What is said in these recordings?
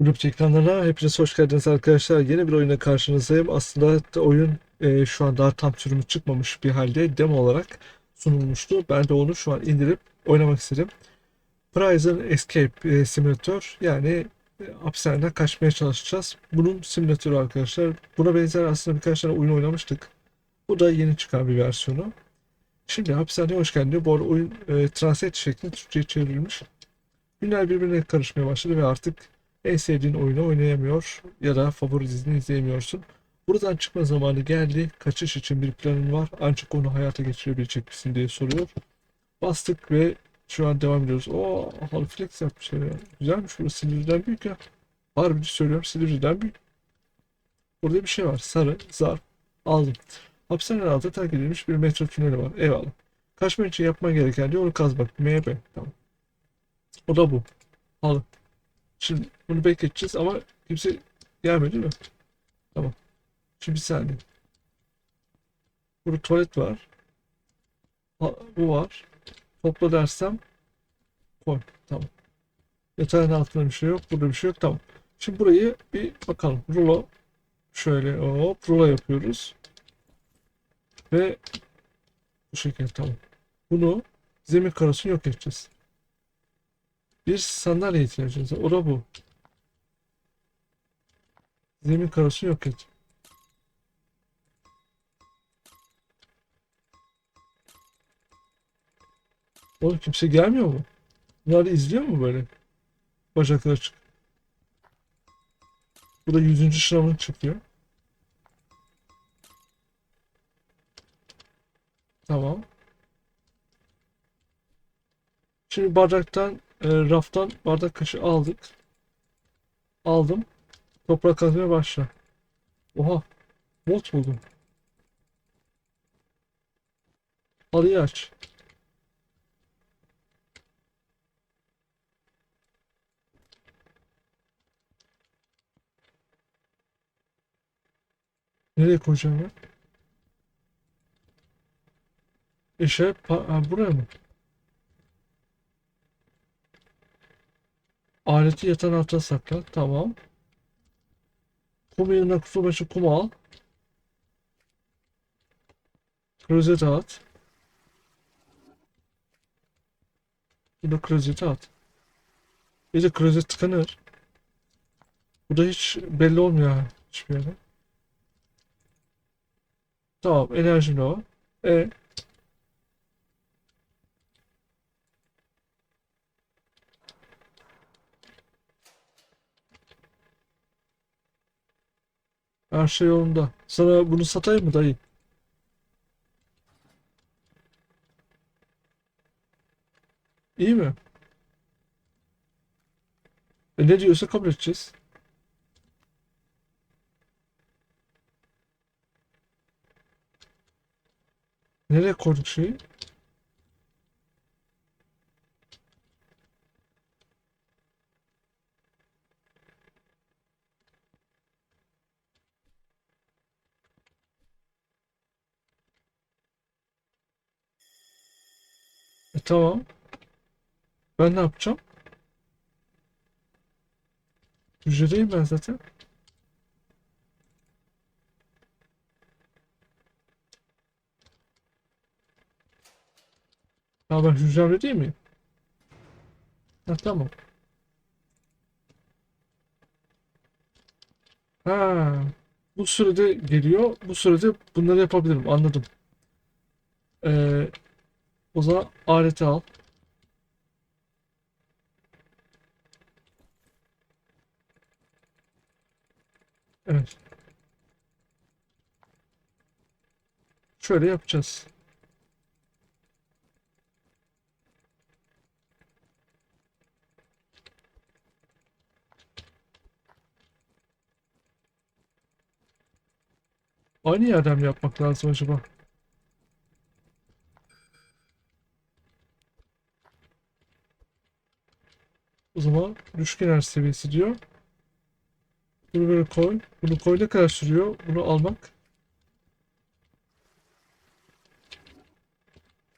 Grup ekranlarına hepiniz hoş geldiniz arkadaşlar. Yeni bir oyuna karşınızdayım. Aslında oyun e, şu an daha tam sürümü çıkmamış bir halde demo olarak sunulmuştu. Ben de onu şu an indirip oynamak istedim. Prison Escape e, Simulator yani e, hapishaneden kaçmaya çalışacağız. Bunun simülatörü arkadaşlar. Buna benzer aslında birkaç tane oyun oynamıştık. Bu da yeni çıkan bir versiyonu. Şimdi hapishaneye hoş geldin. Bu arada oyun e, translate şeklinde Türkçe'ye çevrilmiş. Günler birbirine karışmaya başladı ve artık en sevdiğin oyunu oynayamıyor ya da favori dizini izleyemiyorsun. Buradan çıkma zamanı geldi. Kaçış için bir planın var ancak onu hayata geçirebilecek misin diye soruyor. Bastık ve şu an devam ediyoruz. Oo, Halflex yapmışlar ya. Güzelmiş burası Silivri'den büyük ya. Harbi söylüyorum Silivri'den büyük. Burada bir şey var. Sarı, zar. Aldım. Hapishanenin altında terk edilmiş bir metro tüneli var. Eyvallah. Kaçmak için yapman gereken diyor onu kazmak. MB. Tamam. O da bu. Alın. Şimdi bunu bekleteceğiz ama kimse gelmedi değil mi? Tamam. Şimdi bir saniye. Burada tuvalet var. Bu var. Topla dersem koy. Tamam. Yatağın altında bir şey yok. Burada bir şey yok. Tamam. Şimdi burayı bir bakalım. Rulo. Şöyle hop rulo yapıyoruz. Ve bu şekilde tamam. Bunu zemin karosunu yok edeceğiz. Bir sandalye ihtiyacımız var. O da bu. Zemin karosunu yok et. Oğlum kimse gelmiyor mu? Bunlar da izliyor mu böyle? Bacakları çık. Bu da 100. şınavın çıkıyor. Tamam. Şimdi bardaktan, e, raftan bardak kaşığı aldık. Aldım. Toprak kazmaya başla. Oha. Mod buldum. Halıyı aç. Nereye koyacağım ben? İşe ha, buraya mı? Aleti yatağın altına sakla. Tamam. Kum yerine kutu başı kum al. Klozete at. Burada klozete at. Bir de klozet tıkanır. Bu da hiç belli olmuyor hiçbir yere. Tamam enerjim de var. E her şey yolunda. Sana bunu satayım mı dayı? İyi mi? E ne diyorsa kabul edeceğiz. Nereye koyduk şeyi? Tamam. Ben ne yapacağım? Hücredeyim ben zaten. Ya ben hücremde değil miyim? Ha tamam. Ha, bu sürede geliyor. Bu sürede bunları yapabilirim. Anladım. Ee, o zaman aleti al. Evet. Şöyle yapacağız. Aynı yerden mi yapmak lazım acaba? O zaman düşük enerji seviyesi diyor. Bunu böyle koy. Bunu koy ne kadar sürüyor? Bunu almak.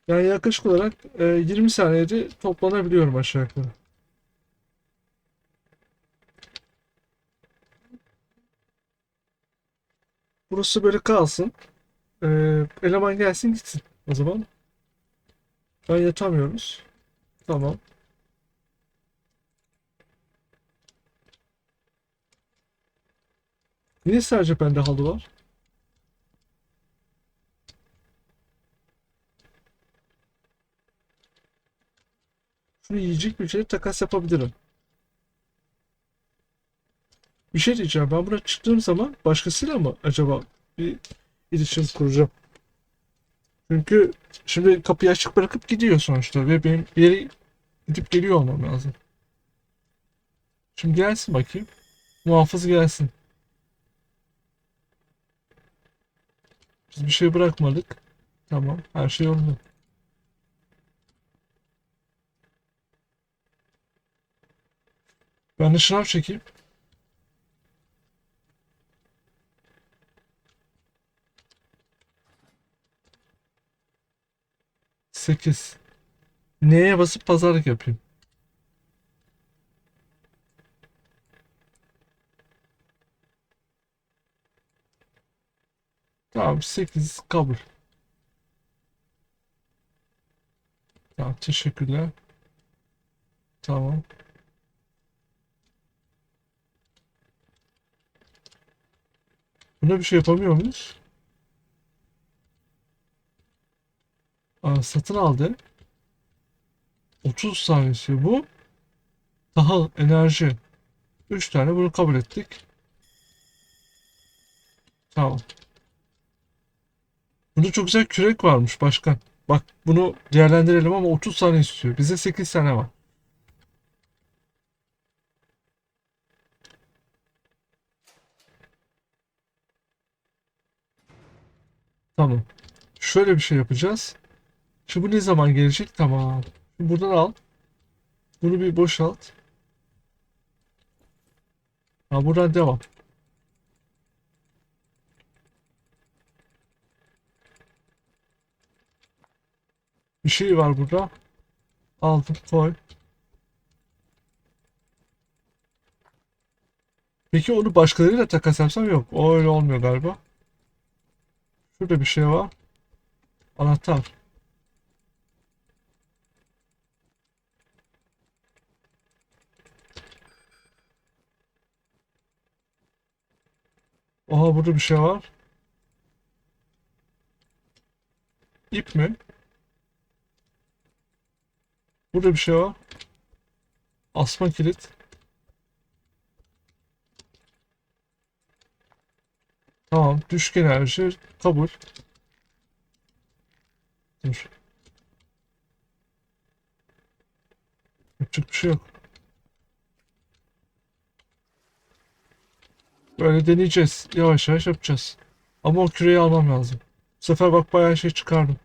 Yani yaklaşık olarak e, 20 saniyede toplanabiliyorum aşağı yukarı. Burası böyle kalsın. Ee, eleman gelsin gitsin o zaman. Ben yatamıyoruz. Tamam. Niye sadece bende halı var? Şunu yiyecek bir şey takas yapabilirim. Bir şey diyeceğim. Ben buna çıktığım zaman başkasıyla mı acaba bir iletişim kuracağım? Çünkü şimdi kapıyı açık bırakıp gidiyor sonuçta ve benim bir yere gidip geliyor olmam lazım. Şimdi gelsin bakayım. Muhafız gelsin. Biz bir şey bırakmadık. Tamam, her şey yolunda. Ben de şınav çekeyim. Sekiz. Neye basıp pazarlık yapayım? Tamam 8 kabul. Tamam teşekkürler. Tamam. Buna bir şey yapamıyor muyuz? Aa, satın aldı. 30 saniyesi bu. Tahıl, enerji. 3 tane bunu kabul ettik. Tamam. Bunda çok güzel kürek varmış başkan. Bak bunu değerlendirelim ama 30 tane istiyor. Bize 8 tane var. Tamam. Şöyle bir şey yapacağız. Şimdi bu ne zaman gelecek? Tamam. Şimdi buradan al. Bunu bir boşalt. Ha, buradan devam. Bir şey var burada. Aldım koy. Peki onu başkalarıyla takas yapsam yok. O öyle olmuyor galiba. Şurada bir şey var. Anahtar. Oha burada bir şey var. İp mi? Burada bir şey var. Asma kilit. Tamam. Düşük enerji. Kabul. Dur. Yapacak bir şey yok. Böyle deneyeceğiz. Yavaş yavaş yapacağız. Ama o küreyi almam lazım. Bu sefer bak bayağı şey çıkardım.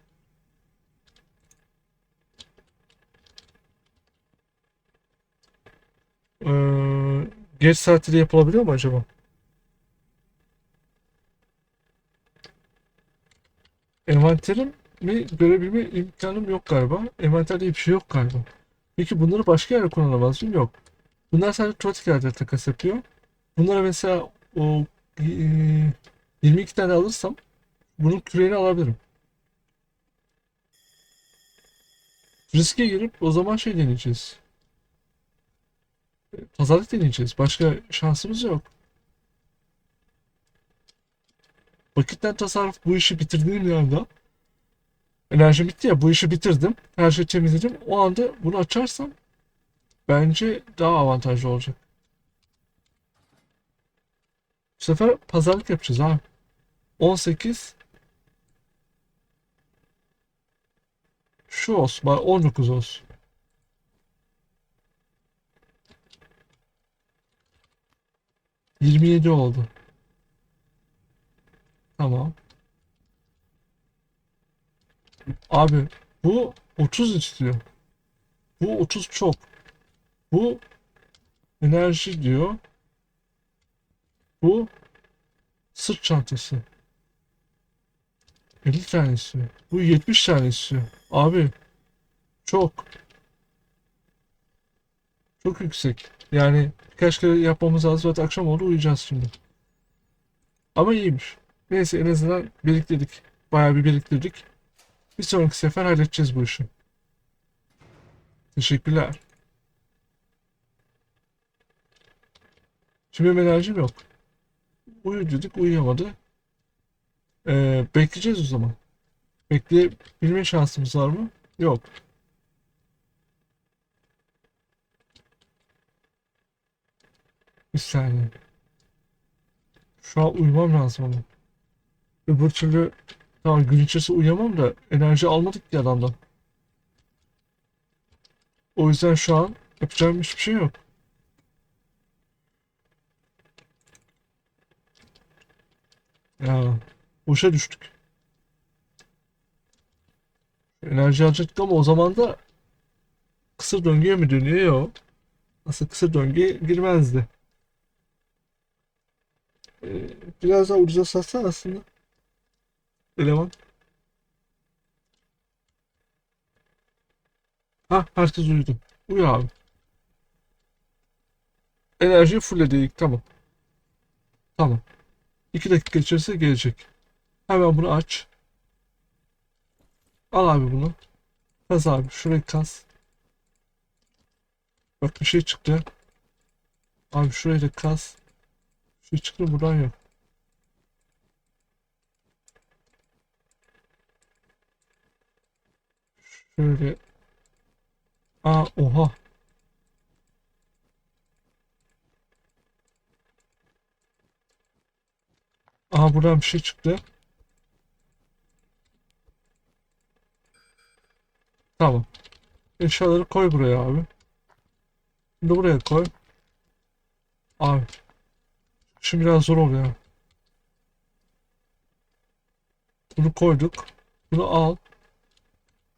Ee, geç saatte de yapılabiliyor mu acaba? Envanterim mi görebilme imkanım yok galiba. Envanterde bir şey yok galiba. Peki bunları başka yere kullanamaz mıyım? Yok. Bunlar sadece tuvalet kağıdıyla takas yapıyor. Bunlara mesela o e, 22 tane alırsam bunun küreğini alabilirim. Riske girip o zaman şey deneyeceğiz. Pazarlık deneyeceğiz. Başka şansımız yok. Vakitten tasarruf bu işi bitirdiğim yanda enerji bitti ya bu işi bitirdim. Her şeyi temizledim. O anda bunu açarsam bence daha avantajlı olacak. Bu sefer pazarlık yapacağız abi. 18 şu olsun. bari 19 olsun. Yirmi yedi oldu. Tamam. Abi bu 30 istiyor. Bu 30 çok. Bu enerji diyor. Bu sırt çantası. 50 tane istiyor. Bu 70 tane istiyor. Abi çok. Çok yüksek. Yani birkaç kere yapmamız lazım. Zaten akşam oldu uyuyacağız şimdi. Ama iyiymiş. Neyse en azından biriktirdik. Bayağı bir biriktirdik. Bir sonraki sefer halledeceğiz bu işi. Teşekkürler. Şimdi enerjim yok. Uyu dedik uyuyamadı. Ee, bekleyeceğiz o zaman. Bekleyebilme şansımız var mı? Yok. Bir saniye. Şu an uyumam lazım ama. Öbür türlü tamam gün içerisinde uyuyamam da enerji almadık ki adamdan. O yüzden şu an yapacağım hiçbir şey yok. Ya boşa düştük. Enerji alacaktık ama o zaman da kısır döngüye mi dönüyor? Yok. Nasıl kısır döngüye girmezdi. Ee, biraz daha ucuza satsan aslında. Eleman. Ha herkes uyudu. Uyu abi. Enerjiyi fullledik. Tamam. Tamam. 2 dakika içerisinde gelecek. Hemen bunu aç. Al abi bunu. Kaz abi. Şurayı kaz. Bak bir şey çıktı. Abi şurayı da kaz. Şey çıktı buradan yok. Şöyle. Aa oha. Aha buradan bir şey çıktı. Tamam. Eşyaları koy buraya abi. Şimdi buraya koy. Abi. Şimdi biraz zor oluyor. Bunu koyduk. Bunu al.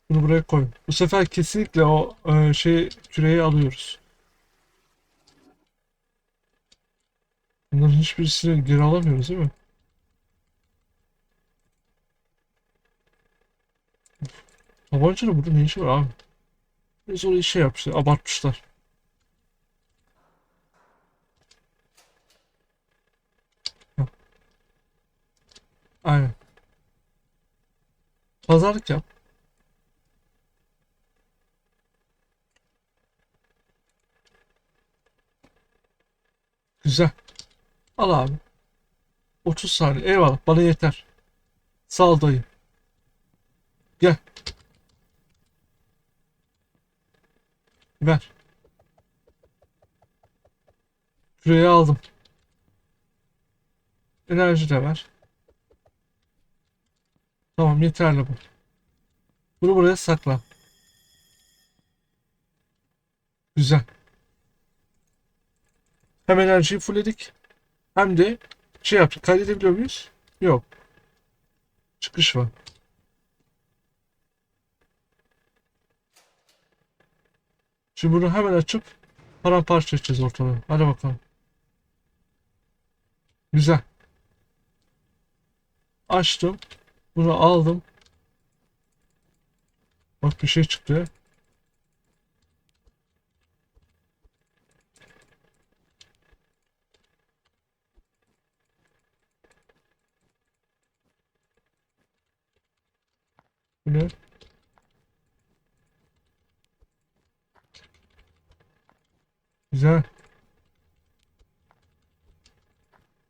Bunu buraya koy. Bu sefer kesinlikle o e, şey küreyi alıyoruz. Bunların hiçbirisini geri alamıyoruz değil mi? Tabancanın burada ne işi var abi? Biz orayı şey yapmışlar, abartmışlar. Aynen. Pazarlık yap. Güzel. Al abi. 30 saniye. Eyvallah. Bana yeter. Sağ ol dayı. Gel. Ver. Şuraya aldım. Enerji de ver. Tamam yeterli bu. Bunu buraya sakla. Güzel. Hem enerjiyi fullledik. Hem de şey yaptık. Kaydedebiliyor muyuz? Yok. Çıkış var. Şimdi bunu hemen açıp paramparça edeceğiz ortalığı. Hadi bakalım. Güzel. Açtım. Bunu aldım. Bak bir şey çıktı. Bu ne? Güzel.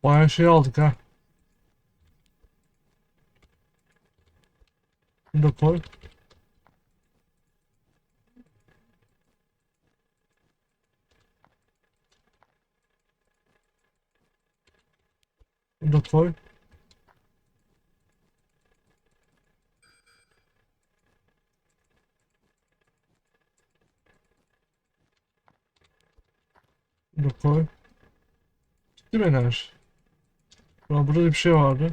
Bayağı şey aldık ha. Bunu da koy. Bunu da koy. Bunu da koy. Gitti mi enerji? Burada bir şey vardı.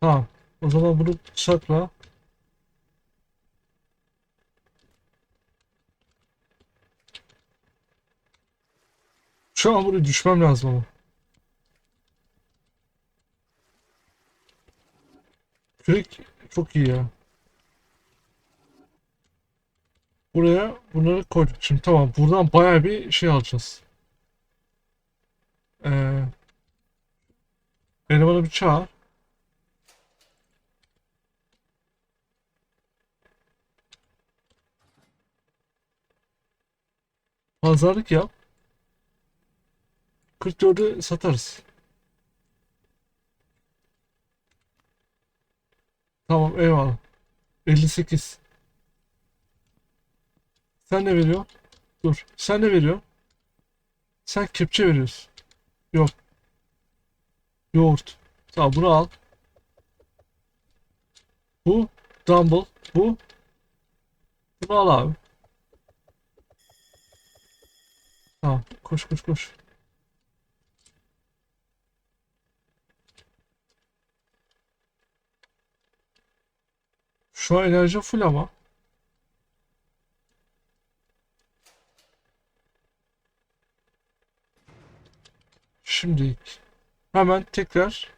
Tamam. O zaman bunu sakla. Şu an buraya düşmem lazım ama. Kürek çok iyi ya. Buraya bunları koyduk. Şimdi tamam buradan bayağı bir şey alacağız. Ee, Elemanı bir çağır. Pazarlık yap. 44'ü satarız. Tamam eyvallah. 58. Sen ne veriyorsun? Dur. Sen ne veriyorsun? Sen kepçe veriyorsun. Yok. Yoğurt. Tamam bunu al. Bu dumbbell. Bu. Bunu al abi. Tamam. Koş koş koş. Şu an enerji full ama. Şimdi hemen tekrar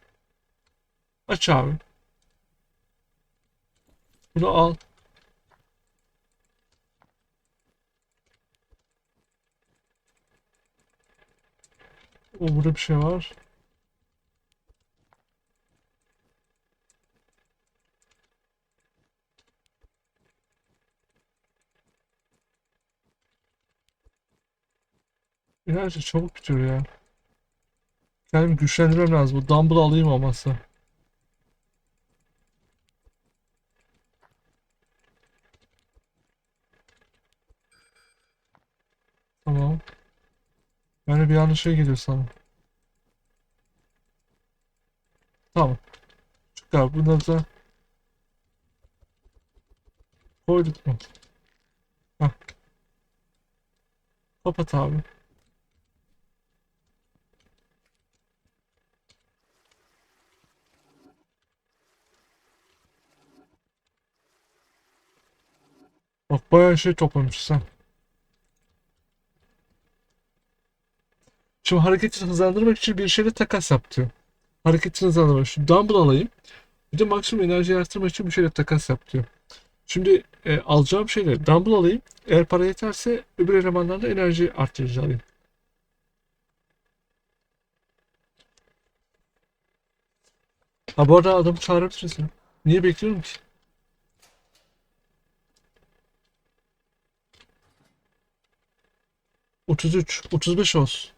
aç abi. Bunu al. O burada bir şey var. Enerji çabuk bitiyor ya. Kendimi güçlendirmem lazım. Bu dumbbell alayım olmazsa. Tamam. Yani bir anda şey geliyor sana. Tamam. Çık abi bunları da koyduk mu? Kapat abi. Bak bayağı şey toplamışsın Şimdi hareketi hızlandırmak için bir şeyle takas yap diyor. Hareketini hızlandırmak için. Dumbbell alayım. Bir de maksimum enerji arttırmak için bir şeyle takas yap diyor. Şimdi e, alacağım şeyle dumbbell alayım. Eğer para yeterse öbür elemanlarla enerji arttırıcı alayım. Ha bu arada adamı çağırabiliriz ya. Niye bekliyorum ki? Otuz üç, otuz beş olsun.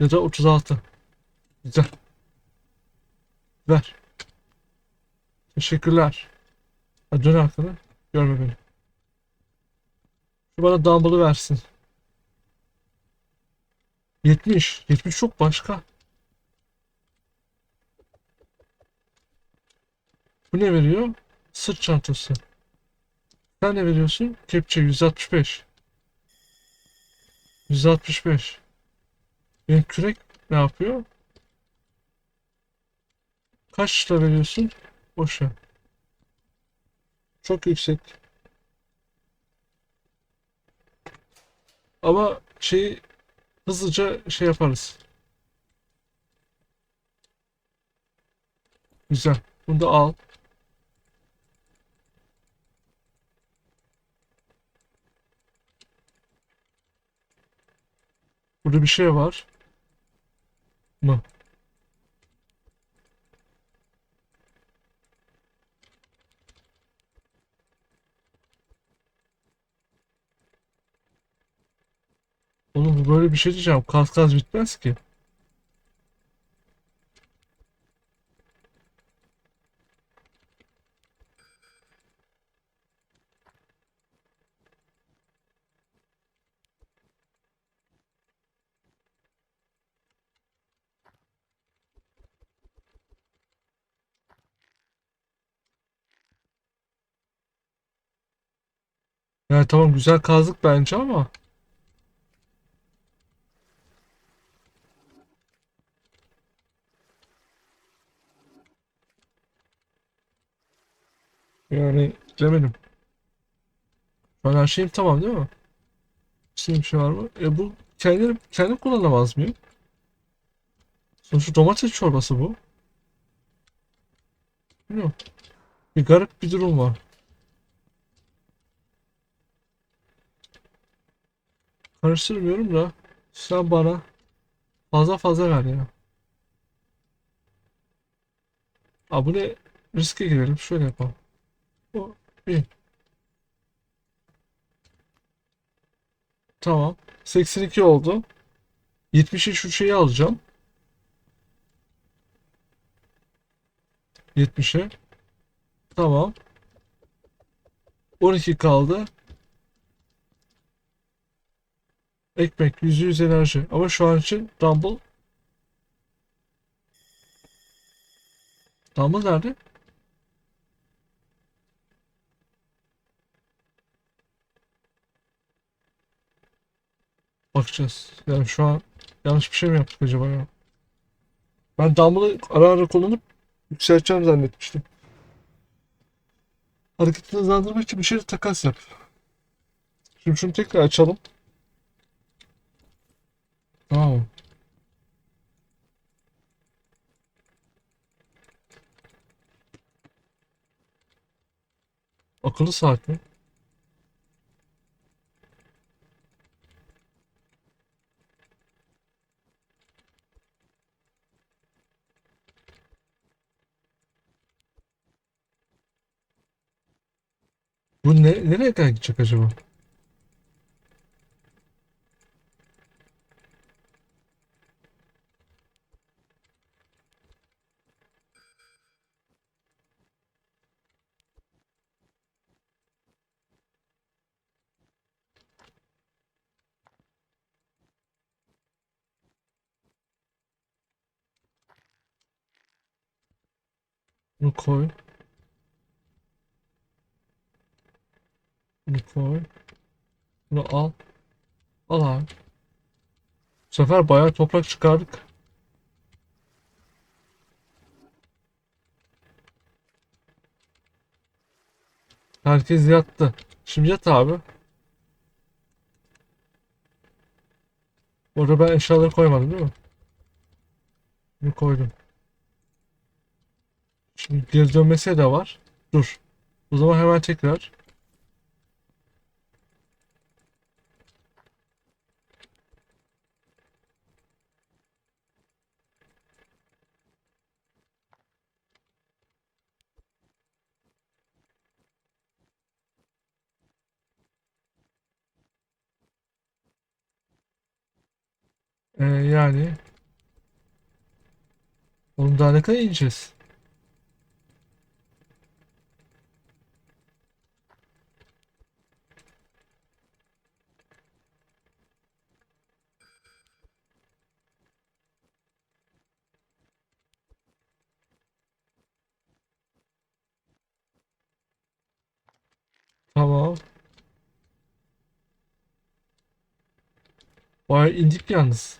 Ya da 36. Güzel. Ver. Teşekkürler. Ha, dön arkana. Görme beni. Şu bana dumbbell'ı versin. 70. 70 çok başka. Bu ne veriyor? Sırt çantası. Sen ne veriyorsun? Kepçe 165. 165. Benim kürek ne yapıyor? Kaç lira veriyorsun? Boş ver. Çok yüksek. Ama şeyi hızlıca şey yaparız. Güzel. Bunu da al. Burada bir şey var mı? Oğlum böyle bir şey diyeceğim. Kas kas bitmez ki. Tamam güzel kazdık bence ama yani bilemedim. Şu an her şeyim tamam değil mi? Bir şey var mı? E bu kendim, kendim kullanamaz mıyım? Sonuçta domates çorbası bu. Bilmiyorum. Bir garip bir durum var. Karıştırmıyorum da sen bana fazla fazla ver ya. Aa, bu ne? Riske girelim. Şöyle yapalım. O iyi. Tamam. 82 oldu. 70'i şu şeyi alacağım. 70'e. Tamam. 12 kaldı. Ekmek, yüzde yüz enerji. Ama şu an için Dumble. Dumble nerede? Bakacağız. Yani şu an yanlış bir şey mi yaptık acaba ya? Ben Dumble'ı ara ara kullanıp yükselteceğim zannetmiştim. Hareketini hızlandırmak için bir şey takas yap. Şimdi şunu tekrar açalım. Tamam. Akıllı saat mi? Bu ne, nereye kadar gidecek acaba? Bunu koy. Bunu al. Al abi. Bu sefer bayağı toprak çıkardık. Herkes yattı. Şimdi yat abi. Orada ben eşyaları koymadım değil mi? Bunu koydum. Şimdi geri dönmesi de var. Dur. O zaman hemen tekrar. Ee, yani oğlum daha ne kadar ineceğiz? Tamam. Bayağı indik yalnız.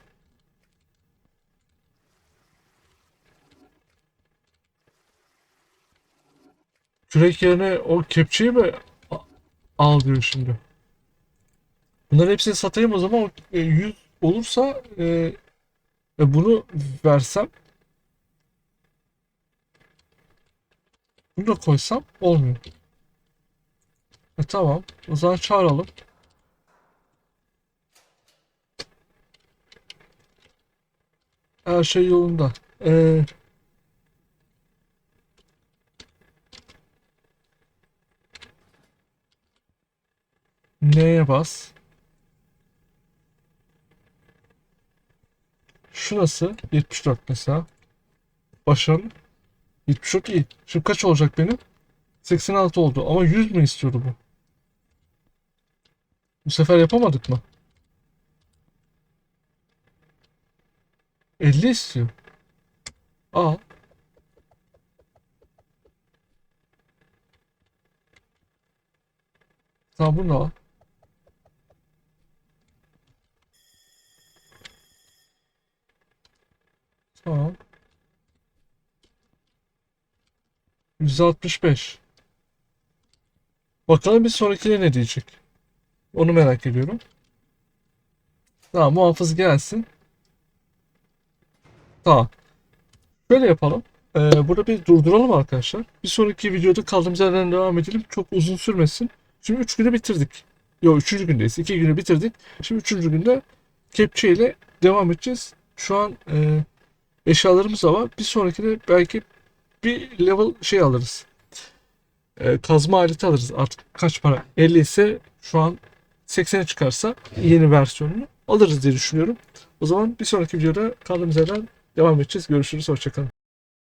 Kürek yerine o kepçeyi mi al diyor şimdi. Bunların hepsini satayım o zaman o, e, 100 olursa e, e, bunu versem bunu da koysam olmuyor. E, tamam. O zaman çağıralım. Her şey yolunda. E, neye bas? Şu nasıl? 74 mesela. Başarılı. 74 iyi. Şimdi kaç olacak benim? 86 oldu ama 100 mü istiyordu bu? Bu sefer yapamadık mı? 50 istiyor. Aa. Tamam bunu da al. Tamam. 165. Bakalım bir sonrakine ne diyecek. Onu merak ediyorum. Tamam muhafız gelsin. Tamam. Şöyle yapalım. Ee, burada bir durduralım arkadaşlar. Bir sonraki videoda kaldığımız yerden devam edelim. Çok uzun sürmesin. Şimdi 3 günü bitirdik. Yok 3. gündeyiz. 2 günü bitirdik. Şimdi 3. günde kepçe ile devam edeceğiz. Şu an e, eşyalarımız var. Bir sonrakinde belki bir level şey alırız. Ee, kazma aleti alırız. Artık kaç para? 50 ise şu an 80'e çıkarsa yeni versiyonunu alırız diye düşünüyorum. O zaman bir sonraki videoda kaldığımız yerden devam edeceğiz. Görüşürüz. Hoşçakalın.